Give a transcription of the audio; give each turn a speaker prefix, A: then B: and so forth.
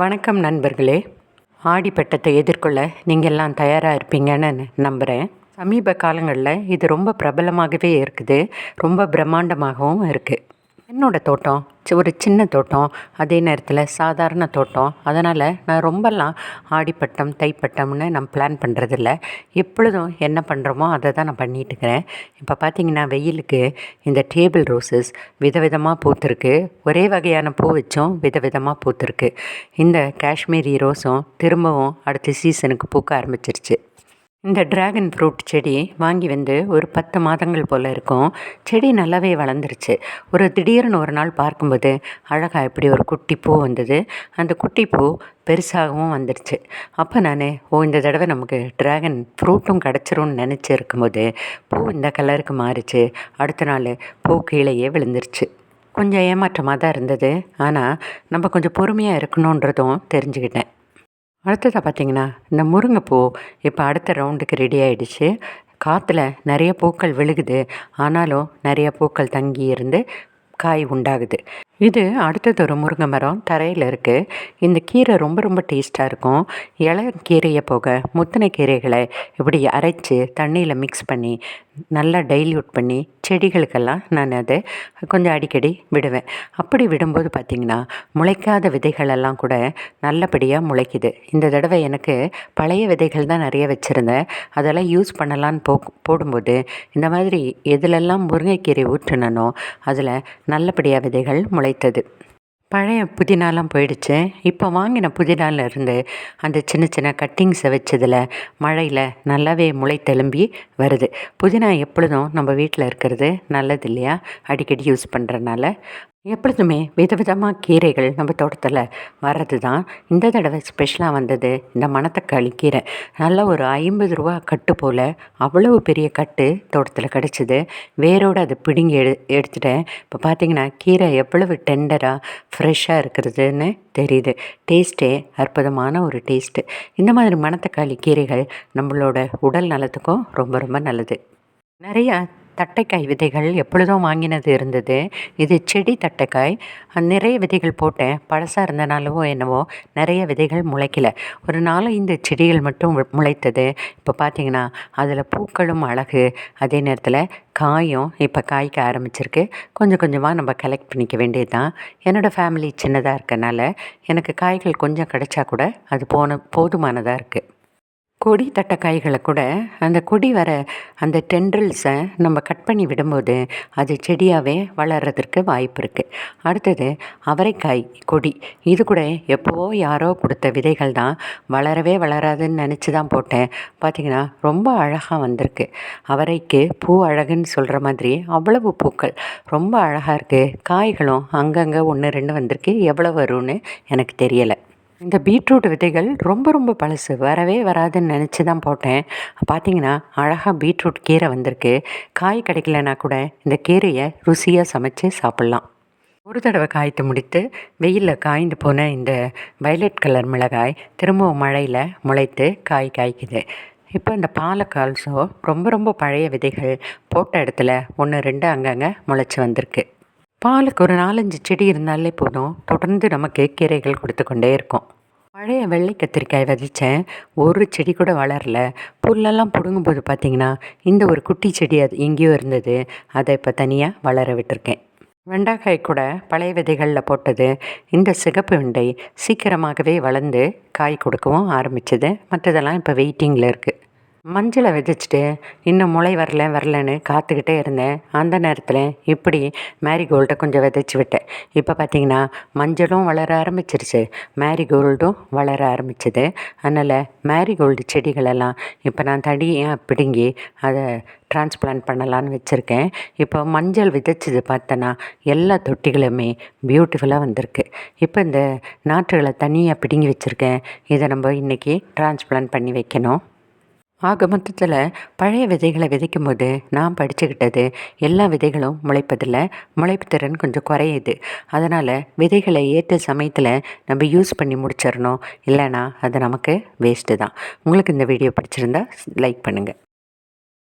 A: வணக்கம் நண்பர்களே. ஆடிப்பட்டத்தை எதிர்கொள்ள நீங்கள் எல்லாம் தயாராக இருப்பீங்கன்னு நம்புகிறேன் சமீப காலங்களில் இது ரொம்ப பிரபலமாகவே இருக்குது. ரொம்ப பிரம்மாண்டமாகவும் இருக்குது என்னோடய தோட்டம் ஒரு சின்ன தோட்டம் அதே நேரத்தில் சாதாரண தோட்டம். அதனால் நான் ரொம்பலாம் ஆடிப்பட்டம் தைப்பட்டம்னு நான் பிளான் பண்ணுறதில்ல எப்பொழுதும் என்ன பண்ணுறோமோ அதை தான் நான் பண்ணிட்டு இருக்கிறேன் இப்போ பார்த்தீங்கன்னா வெயிலுக்கு இந்த டேபிள் ரோசஸ் விதவிதமாக பூத்திருக்கு. ஒரே வகையான பூ வச்சும் விதவிதமாக பூத்திருக்கு. இந்த காஷ்மீரி ரோஸும் திரும்பவும் அடுத்த சீசனுக்கு பூக்க ஆரம்பிச்சிருச்சு. இந்த டிராகன் ஃப்ரூட் செடி வாங்கி வந்து ஒரு பத்து மாதங்கள் போல் இருக்கும். செடி நல்லாவே வளர்ந்துருச்சு. ஒரு திடீர்னு ஒரு நாள் பார்க்கும்போது அழகாக இப்படி ஒரு குட்டி பூ வந்தது. அந்த குட்டி பூ பெருசாகவும் வந்துடுச்சு அப்போ நான் ஓ இந்த தடவை நமக்கு டிராகன் ஃப்ரூட்டும் கிடச்சிரும்னு நினச்சி இருக்கும்போது பூ இந்த கலருக்கு மாறிச்சு. அடுத்த நாள் பூ கீழேயே விழுந்துருச்சு. கொஞ்சம் ஏமாற்றமாக தான் இருந்தது. ஆனால் நம்ம கொஞ்சம் பொறுமையாக இருக்கணுன்றதும் தெரிஞ்சுக்கிட்டேன். அடுத்ததாக பார்த்தீங்கன்னா இந்த முருங்கைப்பூ இப்போ அடுத்த ரவுண்டுக்கு ரெடி ஆகிடுச்சு காற்றுல நிறைய பூக்கள் விழுகுது. ஆனாலும் நிறைய பூக்கள் தங்கி இருந்து காய் உண்டாகுது. இது அடுத்தது ஒரு முருங்கை மரம் தரையில் இருக்குது இந்த கீரை ரொம்ப ரொம்ப டேஸ்ட்டாக இருக்கும். இலை கீரையை போக முத்தின கீரைகளை இப்படி அரைச்சி தண்ணியில் மிக்ஸ் பண்ணி நல்லா டைல்யூட் பண்ணி செடிகளுக்கெல்லாம் நான் அதை கொஞ்சம் அடிக்கடி விடுவேன். அப்படி விடும்போது பார்த்திங்கன்னா முளைக்காத விதைகளெல்லாம் கூட நல்லபடியாக முளைக்குது. இந்த தடவை எனக்கு பழைய விதைகள் தான் நிறைய வச்சுருந்தேன். அதெல்லாம் யூஸ் பண்ணலான்னு போ போடும்போது இந்த மாதிரி எதுலெல்லாம் முருங்கைக்கீரை ஊற்றுனனோ அதில் நல்லபடியாக விதைகள் முளைத்தது. பழைய புதினாலாம் போயிடுச்சு. இப்போ வாங்கின புதினால இருந்து அந்த சின்ன சின்ன கட்டிங்ஸை வச்சதில் மழையில் நல்லாவே முளை தெலும்பி வருது. புதினா எப்பொழுதும் நம்ம வீட்டில் இருக்கிறது நல்லது இல்லையா? அடிக்கடி யூஸ் பண்ணுறனால எப்பொழுதுமே விதவிதமாக கீரைகள் நம்ம தோட்டத்தில் வர்றது தான் இந்த தடவை ஸ்பெஷலாக வந்தது இந்த மணத்தக்காளி கீரை. நல்ல ஒரு ஐம்பது ரூபா கட்டு போல் அவ்வளவு பெரிய கட்டு தோட்டத்தில் கிடச்சிது. வேரோடு அதை பிடுங்கி எடு எடுத்துட்டேன். இப்போ பார்த்தீங்கன்னா கீரை எவ்வளவு டெண்டராக ஃப்ரெஷ்ஷாக இருக்கிறதுன்னு தெரியுது. டேஸ்ட்டே அற்புதமான ஒரு டேஸ்ட்டு இந்த மாதிரி மணத்தக்காளி கீரைகள் நம்மளோட உடல் நலத்துக்கும் ரொம்ப ரொம்ப நல்லது. நிறையா தட்டைக்காய் விதைகள் எப்பொழுதும் வாங்கினது இருந்தது. இது செடி தட்டைக்காய். நிறைய விதைகள் போட்டேன். பழசாக இருந்தனாலவோ என்னவோ நிறைய விதைகள் முளைக்கல. ஒரு நாலஞ்சு செடிகள் மட்டும் முளைத்தது. இப்போ பார்த்தீங்கன்னா அதில் பூக்களும் அழகு. அதே நேரத்தில் காயும் இப்போ காய்க்க ஆரம்பிச்சிருக்கு. கொஞ்சம் கொஞ்சமாக நம்ம கலெக்ட் பண்ணிக்க வேண்டியது தான் என்னோடய ஃபேமிலி சின்னதாக இருக்கனால எனக்கு காய்கள் கொஞ்சம் கிடைச்சா கூட அது போன போதுமானதாக இருக்குது கொடி தட்டைக்காய்களை கூட அந்த கொடி வர அந்த டென்ட்ரல்ஸை நம்ம கட் பண்ணி விடும்போது அது செடியாகவே வளர்கிறதுக்கு வாய்ப்பு இருக்குது அடுத்தது அவரைக்காய் கொடி. இது கூட எப்போவோ யாரோ கொடுத்த விதைகள் தான் வளரவே வளராதுன்னு நினச்சி தான் போட்டேன். பார்த்திங்கன்னா ரொம்ப அழகாக வந்திருக்கு. அவரைக்கு பூ அழகுன்னு சொல்கிற மாதிரி அவ்வளவு பூக்கள். ரொம்ப அழகாக இருக்குது காய்களும் அங்கங்கே ஒன்று ரெண்டு வந்திருக்கு. எவ்வளோ வரும்னு எனக்கு தெரியலை. இந்த பீட்ரூட் விதைகள் ரொம்ப ரொம்ப பழசு வரவே வராதுன்னு நினச்சி தான் போட்டேன். பார்த்தீங்கன்னா அழகாக பீட்ரூட் கீரை வந்திருக்கு. காய் கிடைக்கலனா கூட இந்த கீரையை ருசியாக சமைச்சு சாப்பிட்லாம். ஒரு தடவை காய்த்து முடித்து வெயிலில் காய்ந்து போன இந்த வயலட் கலர் மிளகாய் திரும்பவும் மழையில் முளைத்து காய் காய்க்குது. இப்போ இந்த பாலக்கால்ஸோ ரொம்ப ரொம்ப பழைய விதைகள் போட்ட இடத்துல ஒன்று ரெண்டு அங்கங்கே முளைச்சி வந்திருக்கு. பாலுக்கு ஒரு நாலஞ்சு செடி இருந்தாலே போதும். தொடர்ந்து நமக்கு கீரைகள் கொடுத்து கொண்டே இருக்கும். பழைய வெள்ளை கத்திரிக்காய் விதைச்சேன் ஒரு செடி கூட வளரல. புல்லெல்லாம் பிடுங்கும்போது பார்த்தீங்கன்னா இந்த ஒரு குட்டி செடி அது எங்கேயோ இருந்தது. அதை இப்போ தனியாக வளர விட்டுருக்கேன். வெண்டைக்காய் கூட பழைய விதைகளில் போட்டது. இந்த சிகப்பு வெண்டை சீக்கிரமாகவே வளர்ந்து காய் கொடுக்கவும் ஆரம்பிச்சது. மற்றதெல்லாம் இப்போ வெயிட்டிங்கில் இருக்குது மஞ்சளை விதைச்சிட்டு இன்னும் முளை வரல வரலன்னு காத்துக்கிட்டே இருந்தேன். அந்த நேரத்தில் இப்படி மேரிகோல்டை கொஞ்சம் விதைச்சி விட்டேன். இப்போ பார்த்தீங்கன்னா மஞ்சளும் வளர ஆரம்பிச்சிருச்சு. மேரிகோல்டும் வளர ஆரம்பிச்சது. அதனால் மேரிகோல்டு செடிகளெல்லாம் இப்போ நான் தடியாக பிடுங்கி அதை டிரான்ஸ்பிளான்ட் பண்ணலான்னு வச்சுருக்கேன். இப்போ மஞ்சள் விதைச்சது பார்த்தோன்னா எல்லா தொட்டிகளுமே பியூட்டிஃபுல்லாக வந்திருக்கு. இப்போ இந்த நாற்றுகளை தனியாக பிடுங்கி வச்சுருக்கேன். இதை நம்ம இன்றைக்கி டிரான்ஸ்பிளான்ட் பண்ணி வைக்கணும். ஆக மொத்தத்தில் பழைய விதைகளை விதைக்கும் போது நான் படிச்சுக்கிட்டது எல்லா விதைகளும் முளைப்பதில்லை. முளைப்பு திறன் கொஞ்சம் குறையுது. அதனால் விதைகளை ஏற்ற சமயத்தில் நம்ம யூஸ் பண்ணி முடிச்சிடணும். இல்லைன்னா அது நமக்கு வேஸ்ட்டு தான். உங்களுக்கு இந்த வீடியோ பிடிச்சிருந்தா லைக் பண்ணுங்கள்